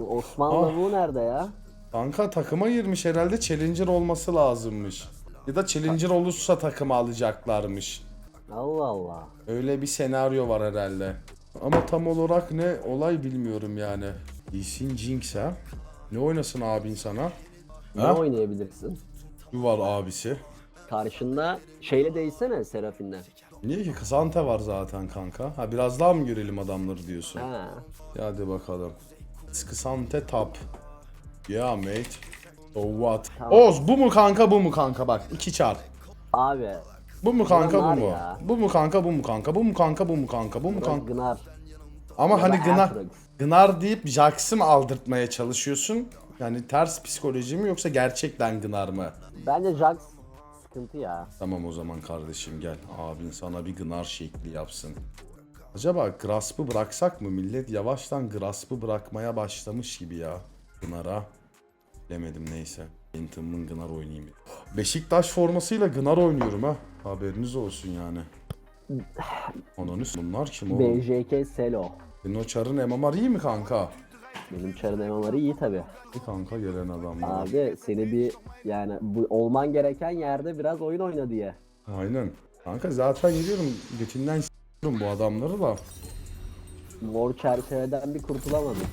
Bu Osman Ah. lavuğu nerede ya? Kanka takıma girmiş herhalde Challenger olması lazımmış. Ya da Challenger olursa takıma alacaklarmış. Allah Allah. Öyle bir senaryo var herhalde. Ama tam olarak ne olay bilmiyorum yani. Lee Jinx ha? Ne oynasın abin sana? Ne Ha? oynayabilirsin? Bu var abisi. Karşında şeyle değsene Serafin'le. Niye ki? Kısante var zaten kanka. Ha biraz daha mı görelim adamları diyorsun? Ha. Ya Hadi bakalım. Kısante top. Yeah mate. So what? Tamam. Oz bu mu kanka bu mu kanka bak iki çar. Abi. Bu mu kanka bu mu? ya. Bu mu kanka bu mu kanka? Bu mu kanka bu mu kanka? Bu mu kanka? Gınar. Ama Ya hani gınar, gınar deyip Jax'ı mı aldırtmaya çalışıyorsun? Yani ters psikoloji mi yoksa gerçekten gınar mı? Bence Jax sıkıntı ya. Tamam o zaman kardeşim gel. Abin sana bir gınar şekli yapsın. Acaba Grasp'ı bıraksak mı? Millet yavaştan Grasp'ı bırakmaya başlamış gibi ya. Gınar'a. Bilemedim neyse. Phantom'ın Gınar oynayayım. Beşiktaş formasıyla Gınar oynuyorum ha. Haberiniz olsun yani. Ananız bunlar kim oğlum? BJK Selo. Senin o çarın MMR iyi mi kanka? Benim çarın emaları iyi tabi. Bir kanka gelen adamlar. Abi seni bir yani bu olman gereken yerde biraz oyun oyna diye. Aynen. Kanka zaten gidiyorum götünden s**yorum bu adamları da. Mor çerçeveden bir kurtulamadım.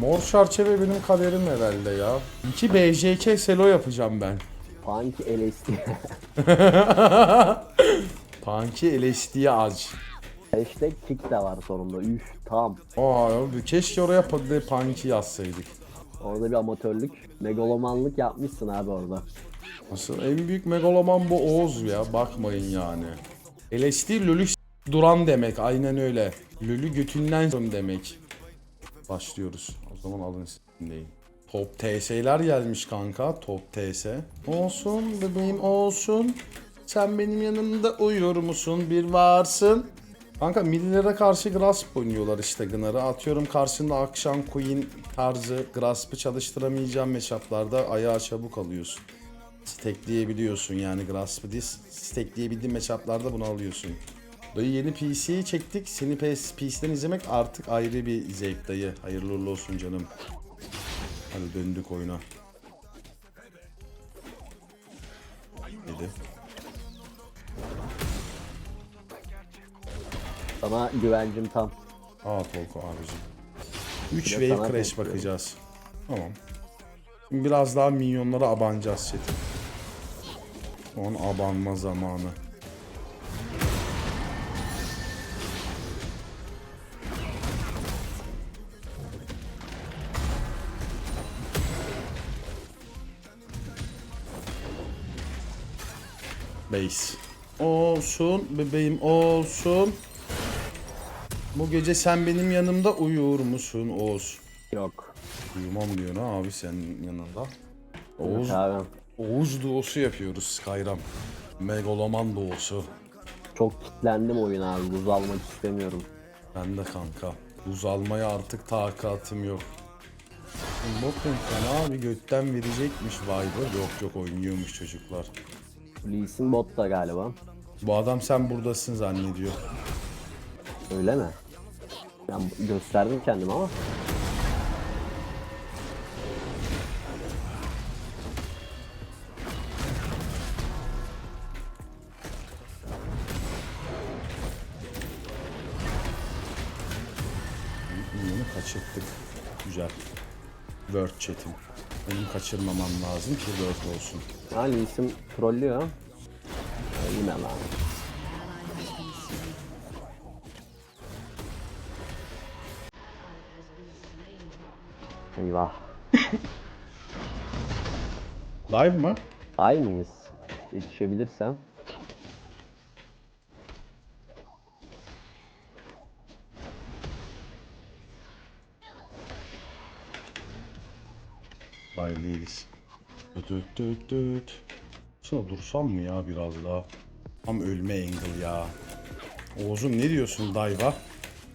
Mor çerçeve benim kaderim herhalde ya. 2 BJK selo yapacağım ben. Funky LSD. Punky LSD'ye az. Hashtag kick de var sonunda. Üf tam. Aa keşke oraya Punky yazsaydık. Orada bir amatörlük, megalomanlık yapmışsın abi orada. Nasıl en büyük megaloman bu Oğuz ya bakmayın yani. LSD lülü s- duran demek aynen öyle. Lülü götünden demek. Başlıyoruz. O zaman alın s***deyin. Top TS'ler gelmiş kanka. Top TS. Olsun bebeğim olsun. Sen benim yanımda uyur musun? Bir varsın. Kanka millilere karşı Grasp oynuyorlar işte Gınar'ı. Atıyorum karşında akşam Queen tarzı Grasp'ı çalıştıramayacağım matchup'larda ayağa çabuk alıyorsun. Stekleyebiliyorsun yani Grasp'ı diz. Stekleyebildiğin matchup'larda bunu alıyorsun. Dayı yeni PC'yi çektik. Seni PS, PC'den izlemek artık ayrı bir zevk dayı. Hayırlı uğurlu olsun canım. Hadi döndük oyuna. Dedi. Sana güvencim tam. Aa Tolko abicim. 3 Bir de wave sana crash bakacağız. Tamam. Şimdi biraz daha minyonlara abanacağız chat'im. Son abanma zamanı. Base. Olsun bebeğim olsun. Bu gece sen benim yanımda uyur musun Oğuz? Yok. Uyumam diyor ha abi senin yanında. Oğuz, abi. Oğuz doğusu yapıyoruz Skyram. Megaloman doğusu. Çok kitlendim oyuna abi. Buz almak istemiyorum. Ben de kanka. Buz almaya artık takatım yok. Bakın fena bir götten verecekmiş vibe'ı. Yok yok oynuyormuş çocuklar. Lee Sin bot da galiba. Bu adam sen buradasın zannediyor. Öyle mi? Ben gösterdim kendimi ama. Minyonu kaçırttık. Güzel. Word chat'im. Benim kaçırmamam lazım ki Word olsun. Ha Lee Sin trollüyor. Yine lan. Eyvah. Live mı? Ay mıyız? Yetişebilirsem. Değiliz. Düt düt düt. Şuna dursam mı ya biraz daha? Tam ölme angle ya. Oğuz'um ne diyorsun Dayva?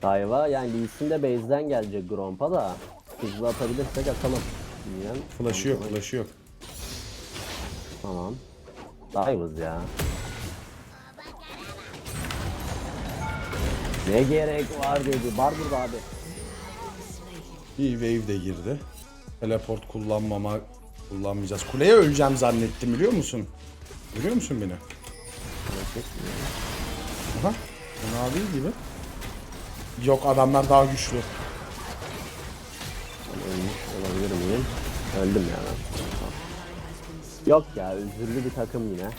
Dayva yani Lee Sin de base'den gelecek Gromp'a da. Hızlı atabilirsek atalım. Bilmiyorum. Flash'ı yok, flash'ı yok. Tamam. Divers ya. Ne gerek var dedi. Burada abi. İyi wave de girdi. Teleport kullanmama kullanmayacağız. Kuleye öleceğim zannettim biliyor musun? Görüyor musun beni? Aha. Fena değil gibi. Yok adamlar daha güçlü. Ölmüş olabilir miyim? Öldüm ya ben. Yok ya özürlü bir takım yine.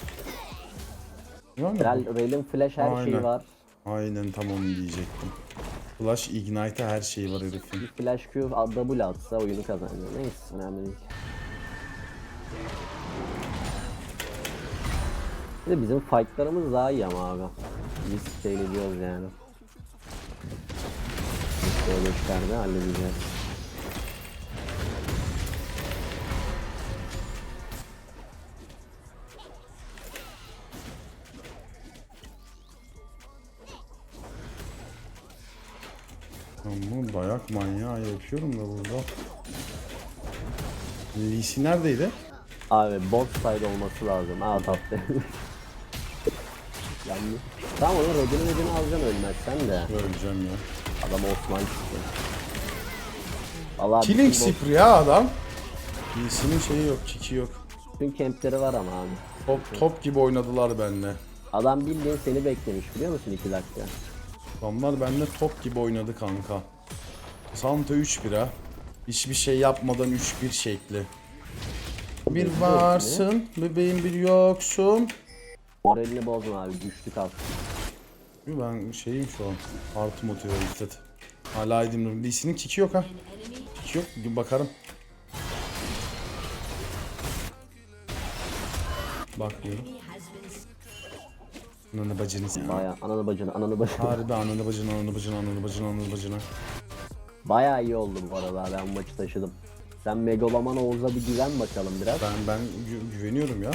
Yani, Rel, Rel'in flash her Aynen. şeyi var. aynen tam onu diyecektim. Flash Ignite'e her şeyi var herifin. Flash Q double atsa oyunu kazanıyor. Neyse önemli değil. Bir de bizim fightlarımız daha iyi ama abi. Biz seyrediyoruz yani. Böyle çıkardı halledeceğiz. Bunu dayak manyağı yapıyorum da burada. Lee Sin neredeydi? Abi bot side olması lazım. Aa taptı. Yanlış. Tamam onun redini redini alacaksın ölmezsen de. Öleceğim ya. Adam Osman çıktı. Allah Killing Spree ya adam. Lee Sin'in şeyi yok, kiki yok. bütün kempleri var ama abi. Top, top gibi oynadılar benimle. Adam bildiğin seni beklemiş biliyor musun 2 dakika? Adamlar benimle top gibi oynadı kanka. Santa 3-1 ha. Hiçbir şey yapmadan 3-1 şekli. Bir varsın, bebeğim bir yoksun. Moralini bozma abi güçlü kal. Ben şeyim şu an. Artı motivated. Hala edeyim. Lee'sinin kiki yok ha. Kiki yok. Bir bakarım. Bakmıyorum. Ananı bacını ya. Baya ananı bacını ananı bacını. Harbi ananı bacını ananı bacını ananı bacını ananı bacını. Baya iyi oldu bu arada ben maçı taşıdım. Sen Megaloman Oğuz'a bir güven bakalım biraz. Ben ben gü- güveniyorum ya.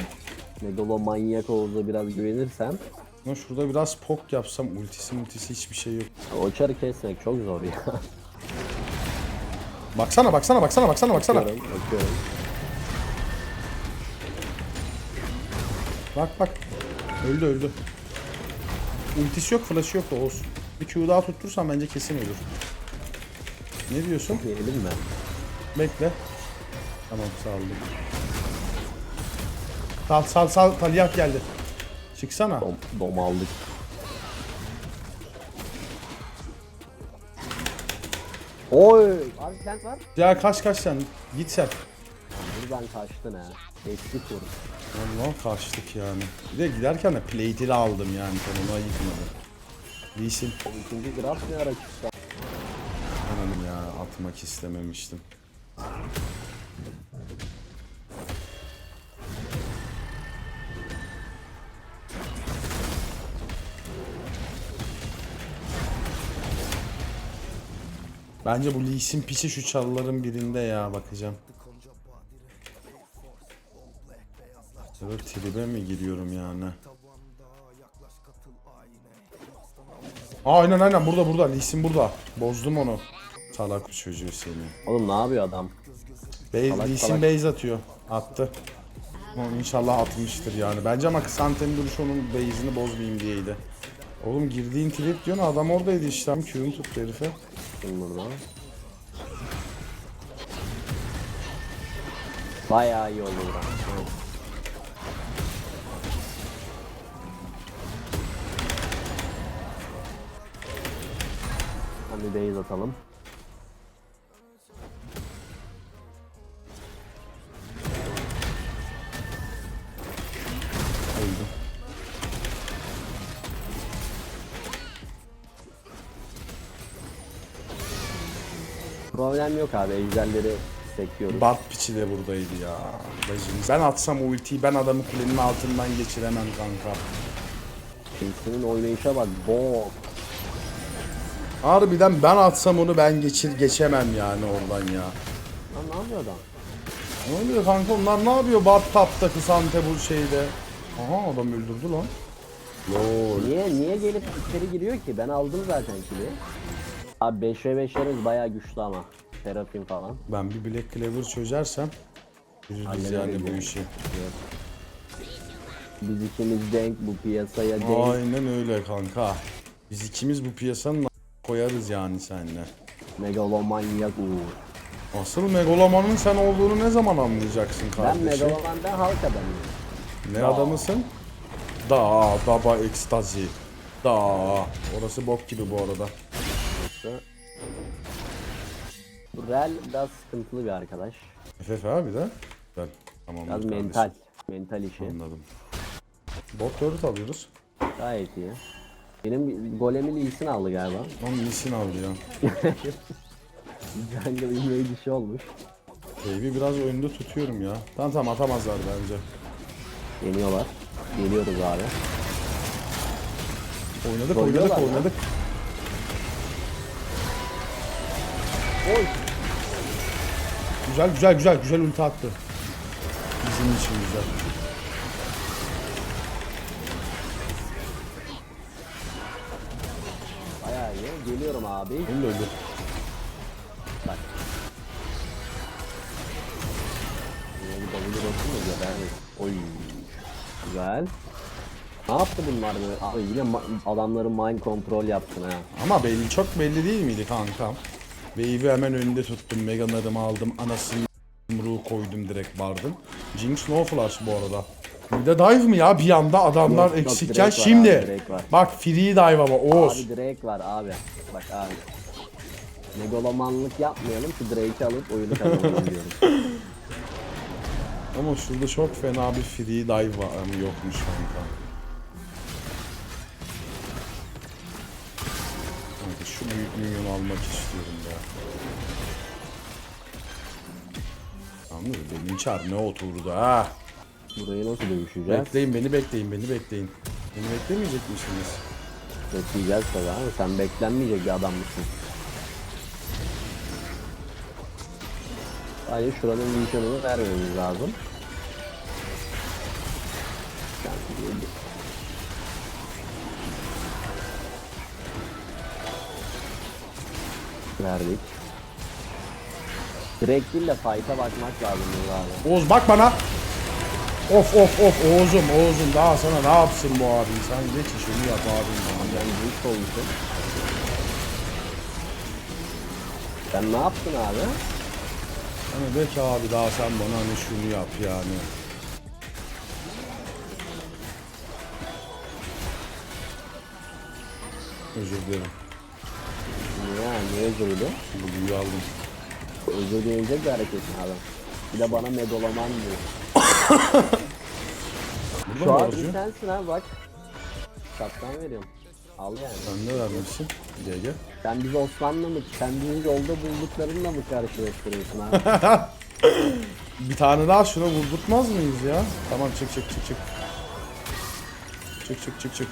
Megalomanyak Oğuz'a biraz güvenirsen. Ama şurada biraz pok yapsam ultisi multisi hiçbir şey yok. O çarı kesmek çok zor ya. Baksana baksana baksana baksana baksana. Bakıyorum, bakıyorum. Bak bak. Öldü öldü. Ultisi yok flash'ı yok da olsun. Bir Q daha tuttursam bence kesin ölür. Ne diyorsun? Yiyelim mi? Bekle. Tamam saldım. Sal sal sal Talyat geldi. Çıksana. Dom, dom aldık. Oy! Abi plant var. Ya kaç kaç sen git sen. Buradan kaçtın ha. Eski tur. Allah kaçtık yani. Bir de giderken de plate'ili aldım yani sonunu ayıkmadı. Lee'sin. O ikinci graf ne ara çıktı? Anladım ya atmak istememiştim. Bence bu Lee Sin pisi şu çalıların birinde ya bakacağım. Böyle tribe mi giriyorum yani? Aa, aynen aynen burada burada Lee Sin burada. Bozdum onu. Salak çocuğu seni. Oğlum ne yapıyor adam? Base, Salak Lee Sin salak. base atıyor. Attı. Ama inşallah atmıştır yani. Bence ama Kısante'nin duruşu onun base'ini bozmayayım diyeydi. Oğlum girdiğin trip diyorsun adam oradaydı işte. Q'nu tuttu herife. Burada? Bayağı iyi oldu Evet. Hadi base atalım. Öldü. Problem yok abi ejderleri sekiyoruz. Bat piçi de buradaydı ya. Bacım. Ben atsam ultiyi ben adamı kulenin altından geçiremem kanka. Kimsenin oynayışa bak. Bok. Harbiden ben atsam onu ben geçir geçemem yani oradan ya. Lan ne yapıyor adam? Ne oluyor kanka onlar ne yapıyor Bat tapta Kısante bu şeyde. Aha adam öldürdü lan. Lol. Niye niye gelip içeri giriyor ki? Ben aldım zaten kili. Abi 5 ve 5'lerimiz bayağı güçlü ama. Terapim falan. Ben bir Black Clover çözersem Hallederiz yani bu işi. Biz ikimiz denk bu piyasaya denk. Aynen öyle kanka. Biz ikimiz bu piyasanın koyarız yani seninle. Megalomanyak Uğur. Asıl Megaloman'ın sen olduğunu ne zaman anlayacaksın Ben kardeşim? Megaloman'da halk adamıyım. Ne adamısın? Da baba ekstazi. Da. Orası bok gibi bu arada. Bu Real biraz sıkıntılı bir arkadaş. FF abi de. Ben. Tamam. Biraz mental. Mental işi. Anladım. Bot turret alıyoruz. Gayet iyi. Benim golemin iyisini aldı galiba. Lan iyisin aldı ya. Jungle inmeye dişi olmuş. Baby biraz önde tutuyorum ya. Tamam tamam atamazlar bence. Yeniyorlar. Geliyoruz abi. Oynadık Oynuyorlar oynadık ya. oynadık. Oy. Güzel güzel güzel güzel ulti attı. Bizim için güzel. Geliyorum abi. Da öldü. Bak. Bir W bakın mı gebermiş. Oy. Güzel. Ne yaptı bunlar böyle? Abi yine adamların mind control yaptın ha. Ama belli çok belli değil miydi kankam? Wave'i hemen önünde tuttum. Meganarımı aldım. Anasını yumruğu koydum direkt bardım. Jinx no flash bu arada. Bir de dive mi ya bir anda adamlar Yok, yok, eksikken direkt var şimdi. abi, direkt var. Bak free dive ama Oğuz. Abi Drake var abi. Bak abi. Megalomanlık yapmayalım ki Drake'i alıp oyunu kazanalım diyorum. Ama şurada çok fena bir free dive var. ama yokmuş kanka. Kanka şu büyük minyon almak istiyorum ya. Anladın mı? Benim çar ne oturdu ha. Burayı nasıl dövüşeceğiz? Bekleyin beni bekleyin beni bekleyin. Beni beklemeyecek misiniz? Bekleyeceğiz tabii abi. Sen beklenmeyecek bir adam mısın? Sadece şuranın vizyonunu vermemiz lazım. Verdik. Direkt değil de fight'a bakmak lazım burada abi. Oğuz bak bana. Of of of Oğuz'um Oğuz'um daha sana ne yapsın bu abin sen geç işini yap abim. Ben büyük olmuşum. Sen ne yaptın abi? Hani de ki abi daha sen bana hani şunu yap yani. Özür dilerim. Ya niye özürlü? Bu büyüğü aldım. Özür dileyecek bir hareket adam? Bir de bana medolaman diyor. Şu an bir sensin ha bak. Şaptan veriyorum. Al yani. Sen ne vermişsin? GG. Sen bizi Osman'la mı, sen bizi yolda bulduklarınla mı karşılaştırıyorsun ha? Bir tane daha şuna vurdurtmaz mıyız ya? Tamam çık çık çık çık. Çık çık çık çık.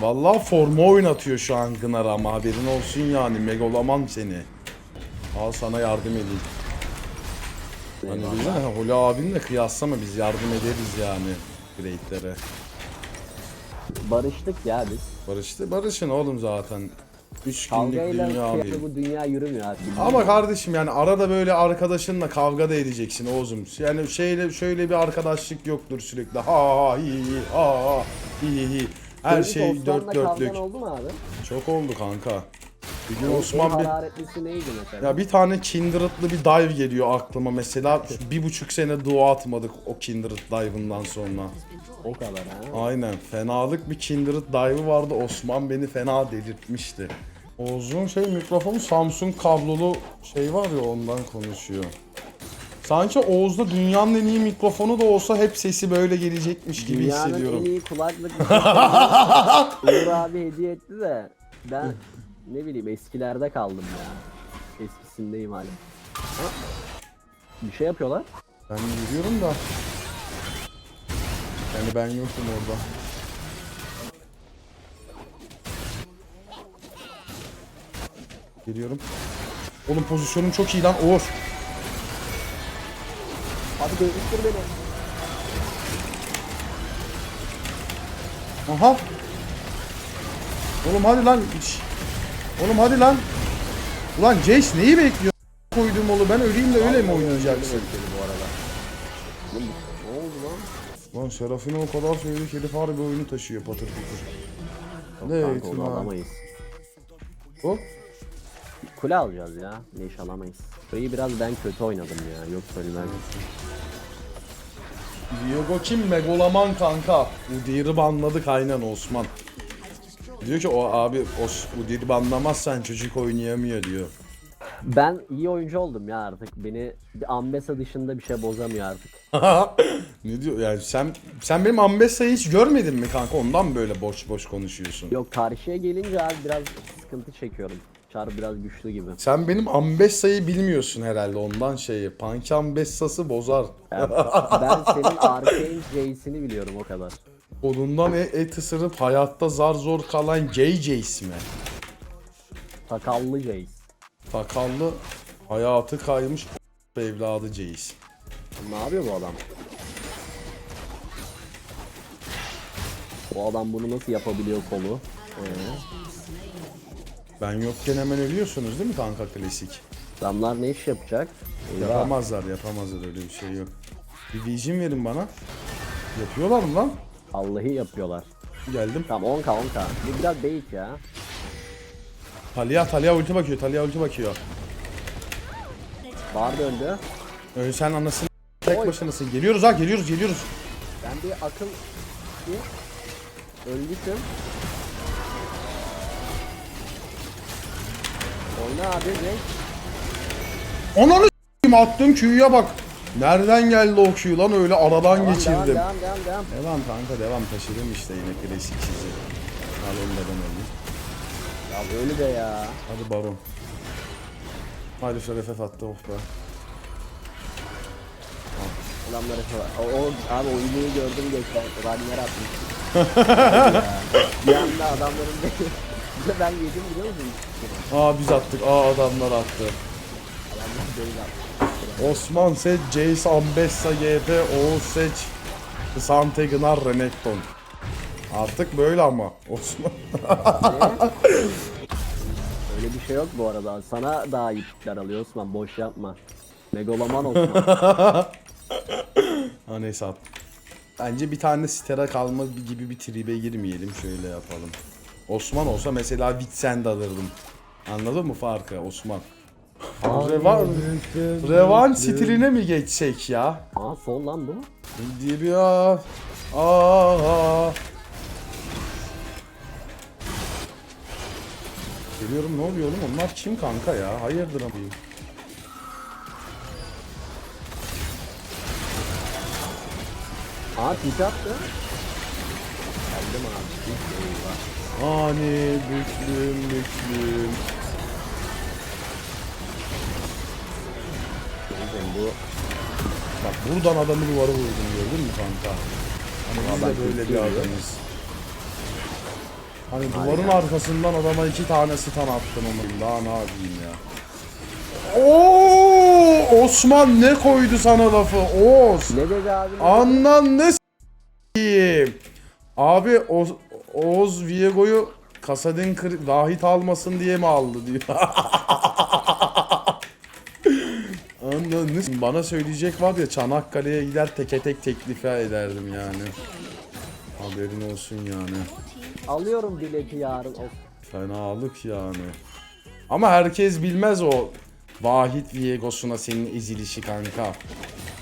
Vallahi forma oynatıyor şu an Gınar ama haberin olsun yani megaloman seni. Al sana yardım edeyim. Hani biz de Holi abinle kıyaslama biz yardım ederiz yani greatlere. Barıştık ya biz. Barıştı barışın oğlum zaten. 3 günlük Kavgayla dünya bir. kıyafet bu dünya yürümüyor abi. Ama kardeşim yani arada böyle arkadaşınla kavga da edeceksin Oğuz'um. Yani şeyle şöyle bir arkadaşlık yoktur sürekli. Ha ha hi hi ha ha hi hi hi. Her Senin şey Osman'la dört dörtlük. oldu mu abi? Çok oldu kanka. Bir gün Osman bir hararetlisi neydi mesela? ya bir tane Kindred'lı bir dive geliyor aklıma mesela bir buçuk sene dua atmadık o Kindred dive'ından sonra. O kadar ha. Aynen fenalık bir Kindred dive'ı vardı Osman beni fena delirtmişti. Oğuz'un şey mikrofonu Samsung kablolu şey var ya ondan konuşuyor. Sanki Oğuz'da dünyanın en iyi mikrofonu da olsa hep sesi böyle gelecekmiş gibi Dünyanın hissediyorum. en iyi kulaklık Uğur abi hediye etti de ben ne bileyim eskilerde kaldım ya. Eskisindeyim hala. Ha? Bir şey yapıyorlar. Ben yürüyorum da. Yani ben yokum orada. Geliyorum. Oğlum pozisyonum çok iyi lan Oğuz. Abi dövüştür beni. Aha. Oğlum hadi lan. Şş. Oğlum hadi lan. Ulan Jace neyi bekliyor? Koydum oğlu ben öleyim de öyle mi oynayacaksın? Bu arada. Ne oldu lan? Lan Serafine o kadar söyledik herif harbi oyunu taşıyor patır patır. Ne Kanka eğitim onu ha? alamayız. O? Kule alacağız ya. Leş alamayız. Burayı biraz ben kötü oynadım ya. Yok söylemem. Diogo kim? Megaloman kanka. Udir'i banladık aynen Osman. Diyor ki o abi Os Udir'i banlamazsan çocuk oynayamıyor diyor. Ben iyi oyuncu oldum ya artık. Beni bir Ambessa dışında bir şey bozamıyor artık. ne diyor yani sen sen benim Ambessa'yı hiç görmedin mi kanka ondan böyle boş boş konuşuyorsun. Yok karşıya gelince abi biraz sıkıntı çekiyorum. Çar biraz güçlü gibi. Sen benim Ambessa'yı bilmiyorsun herhalde ondan şeyi. Punch Ambessa'sı bozar. Ben, ben senin Arcane Jace'ini biliyorum o kadar. Kolundan e- et ısırıp hayatta zar zor kalan JJ ismi. Sakallı Jace. Sakallı hayatı kaymış evladı Jace. Ne yapıyor bu adam? Bu adam bunu nasıl yapabiliyor kolu? Ee, Ben yokken hemen ölüyorsunuz değil mi kanka klasik? adamlar ne iş yapacak? Eyvah. Yapamazlar yapamazlar öyle bir şey yok. Bir vision verin bana. Yapıyorlar mı lan? Vallahi yapıyorlar. Geldim. Tamam 10k 10k. Bu biraz bait ya. Talia Talia ulti bakıyor Talia ulti bakıyor. Var döndü. Ön sen anasını tek Oy. başınasın. Geliyoruz ha geliyoruz geliyoruz. Ben bir akıl bir öldüşüm. Oyna abi Jace. Ananı s**eyim attığım Q'ya bak. Nereden geldi o Q lan öyle aradan Devam, geçirdim. devam devam devam. Devam kanka devam taşıdım işte yine klasik sizi. Al ölmeden öldüm. Ya öyle de ya. Hadi baron. Hadi şöyle FF attı of be. Adamları falan. O, o abi oyunu gördüm geçen. Ranier atmış. bir anda adamların ben yedim biliyor musun? Aa biz attık. Aa adamlar attı. Adamlar böyle attı. Osman seç, Jace Ambessa GP, Oğuz seç, Sante Gnar Renekton. Artık böyle ama Osman. Öyle bir şey yok bu arada. Sana daha iyi pikler alıyor Osman. Boş yapma. Megaloman Osman. ha neyse at. Bence bir tane Stera kalma gibi bir tribe girmeyelim. Şöyle yapalım. Osman olsa mesela de alırdım. Anladın mı farkı Osman? Revan, Revan stiline mi geçsek ya? Aa sol lan bu. Diye bir aa. Aa. Geliyorum ne oluyor oğlum onlar kim kanka ya? Hayırdır abi. Aa tipi attı. Geldim abi. Eyvah. Hani büklüm büklüm. Bu Bak buradan adamı duvara vurdum gördün mü kanka? Hani biz de böyle bir adamız. Hani duvarın arkasından adama iki tane stun attım ama daha ne yapayım ya. Oo Osman ne koydu sana lafı? Oğuz. ne dedi abi? Anlan ne s**eyim. Abi o Oğuz Viego'yu Kasadin vahit almasın diye mi aldı diyor. Mı? Bana söyleyecek var ya Çanakkale'ye gider teke tek teklife ederdim yani. Haberin olsun yani. Alıyorum bileti yarın. Of. Fenalık yani. Ama herkes bilmez o Vahit Viego'suna senin ezilişi kanka.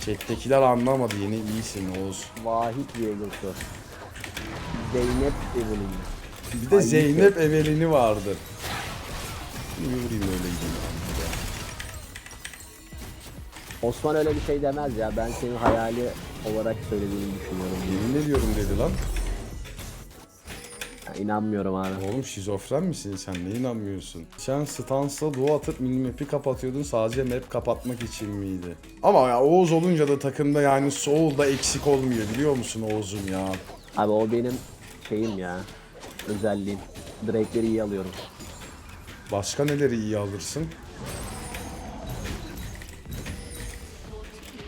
Chat'tekiler anlamadı yeni iyisin Oğuz. Vahit Yegosu. Zeynep Evelyn. Bir de Ay, Zeynep Evelyn'i vardı. Bir vurayım öyleydi. Osman öyle bir şey demez ya. Ben senin hayali olarak söylediğini düşünüyorum. Yemin ediyorum dedi lan. Ya, inanmıyorum abi. Oğlum şizofren misin sen ne inanmıyorsun? Sen stansa duo atıp minimap'i kapatıyordun sadece map kapatmak için miydi? Ama ya Oğuz olunca da takımda yani Soul da eksik olmuyor biliyor musun Oğuz'um ya? Abi o benim şeyim ya. Özelliğim. Drake'leri iyi alıyorum. Başka neleri iyi alırsın?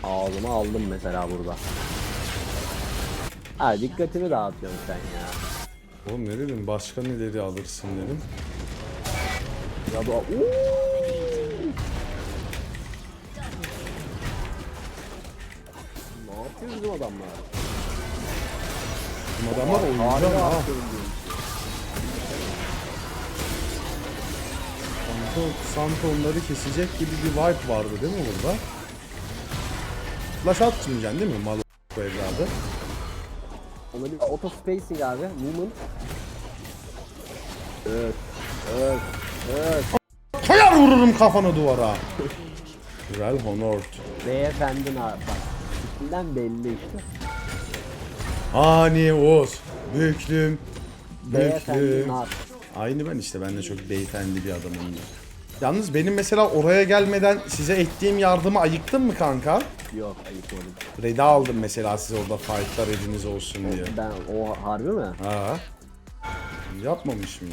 Ağzıma aldım mesela burada. Ha dikkatimi dağıtıyorsun sen ya. Oğlum ne dedim başka neleri alırsın dedim. Ya bu Uuu! Ne yapıyor bizim adamlar? Bizim adamlar oyuncu ama ha. Santo, Santo onları kesecek gibi bir vibe vardı değil mi burada? Flash atmayacaksın değil mi mal bu evladı? Ona bir auto spacing abi. Movement. Evet. Evet. Evet. Koyar vururum kafanı duvara. Güzel Honored. Beyefendin abi bak. İçinden belli işte. Ani Oğuz. Büyüklüm. Beyefendin Büyüklüm. abi. Aynı ben işte. Ben de çok beyefendi bir adamım. Yalnız benim mesela oraya gelmeden size ettiğim yardımı ayıktın mı kanka? Yok ayıkmadım. Reda aldım mesela size orada fightlar ediniz olsun diye. Ben o harbi mi? Ha. Yapmamış mı?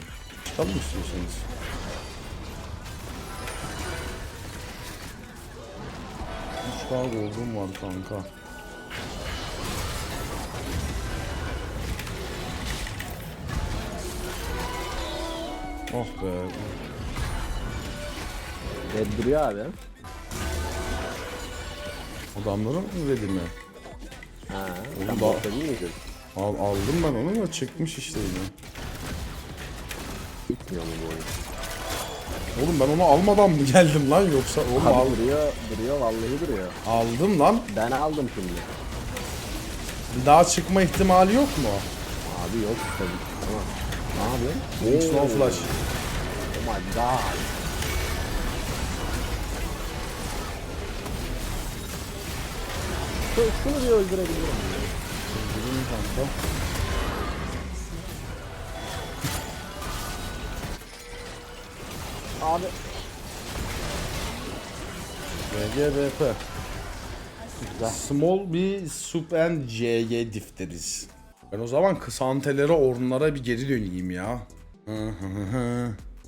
Çıkalım istiyorsanız. Üç daha gold'um var kanka. Oh be. Red duruyor abi. Adamların mı dedi mi? Ha. Oğlum daha- botta değil miydin? Al, aldım ben onu ya çıkmış işte yine. Gitmiyor mu bu oyun? Oğlum ben onu almadan mı geldim lan yoksa oğlum Abi al, duruyor, duruyor vallahi duruyor. aldım lan. Ben aldım şimdi. Bir daha çıkma ihtimali yok mu? Abi yok tabii. Tamam. Ne yapıyorsun? Wings no Oo. flash. Oh my god. Şunu, şunu bir öldürebilirim. Öldürün kanka. Abi RGBP. Güzel. Small bir sub and CG difteriz. Ben o zaman kısantelere orunlara bir geri döneyim ya.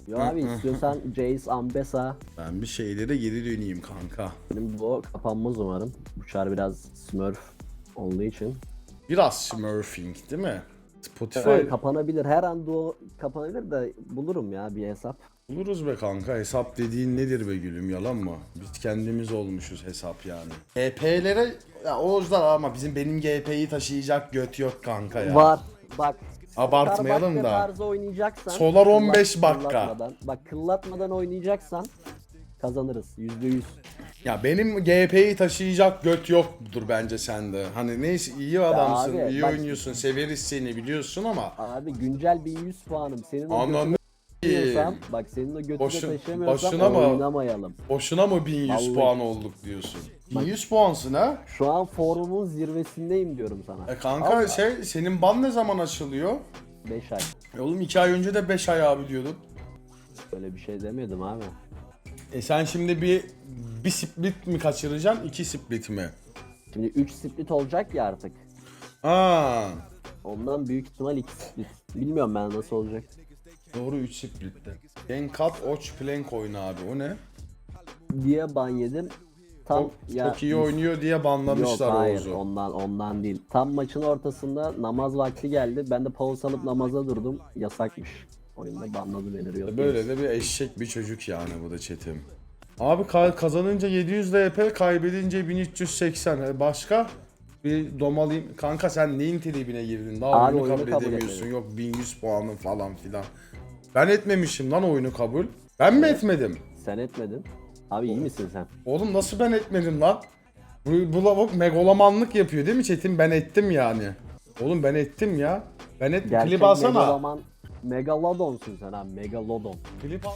Yo abi istiyorsan Jace, Ambessa. ben bir şeylere geri döneyim kanka. Benim bu kapanmaz umarım. Bu çar biraz smurf olduğu için. Biraz smurfing değil mi? Spotify Evet, kapanabilir. Her an duo kapanabilir de bulurum ya bir hesap. buluruz be kanka. Hesap dediğin nedir be gülüm yalan mı? Biz kendimiz olmuşuz hesap yani. GP'lere ya Oğuzlar ama bizim benim GP'yi taşıyacak göt yok kanka ya. Var. Bak. Abartmayalım da. tarzı oynayacaksan. Solar 15 kıllat- bakka. kıllatmadan- Bak kıllatmadan oynayacaksan kazanırız. Yüzde yüz. Ya benim GP'yi taşıyacak göt yoktur bence sende. Hani neyse iyi adamsın, abi, iyi bak- oynuyorsun, severiz seni biliyorsun ama Abi güncel 1100 puanım. Senin o s**eyim. taşıyamıyorsam, bak senin o götünü Boşun- taşıyamıyorsam boşuna mı? oynamayalım. boşuna mı 1100 Vallahi. puan olduk diyorsun. 1100 puansın ha? Şu an forumun zirvesindeyim diyorum sana. E kanka Allah. şey senin ban ne zaman açılıyor? 5 ay. E oğlum 2 ay önce de 5 ay abi diyordun. Öyle bir şey demedim abi. E sen şimdi bir bir split mi kaçıracaksın, iki split mi? Şimdi 3 split olacak ya artık. Aa, Ondan büyük ihtimal 2 split. Bilmiyorum ben nasıl olacak. Doğru 3 splitte. Genkat Oç Plank oyunu abi o ne? Diye ban yedim. Tam Çok, ya çok iyi oynuyor diye banlamışlar Yok hayır Oğuz'u. ondan ondan değil. Tam maçın ortasında namaz vakti geldi. Ben de pause alıp namaza durdum. Yasakmış. Oyunda banladı beni Riot. Böyle de bir eşek bir çocuk yani bu da çetim. Abi ka- kazanınca 700 LP, kaybedince 1380. E Başka? Bir domalayayım. Kanka sen neyin tribine girdin? Daha Abi oyunu kabul, kabul edemiyorsun. etmedim. Yok 1100 puanın falan filan. Ben etmemişim lan oyunu kabul. Ben mi etmedim? Sen etmedin. Abi iyi misin sen? Oğlum nasıl ben etmedim lan? Bu, bu lavuk megalomanlık yapıyor değil mi Çetin? Ben ettim yani. Oğlum ben ettim ya. Ben et Gerçek klip alsana. megaloman Megalodonsun sen abi. Megalodon. Klip al.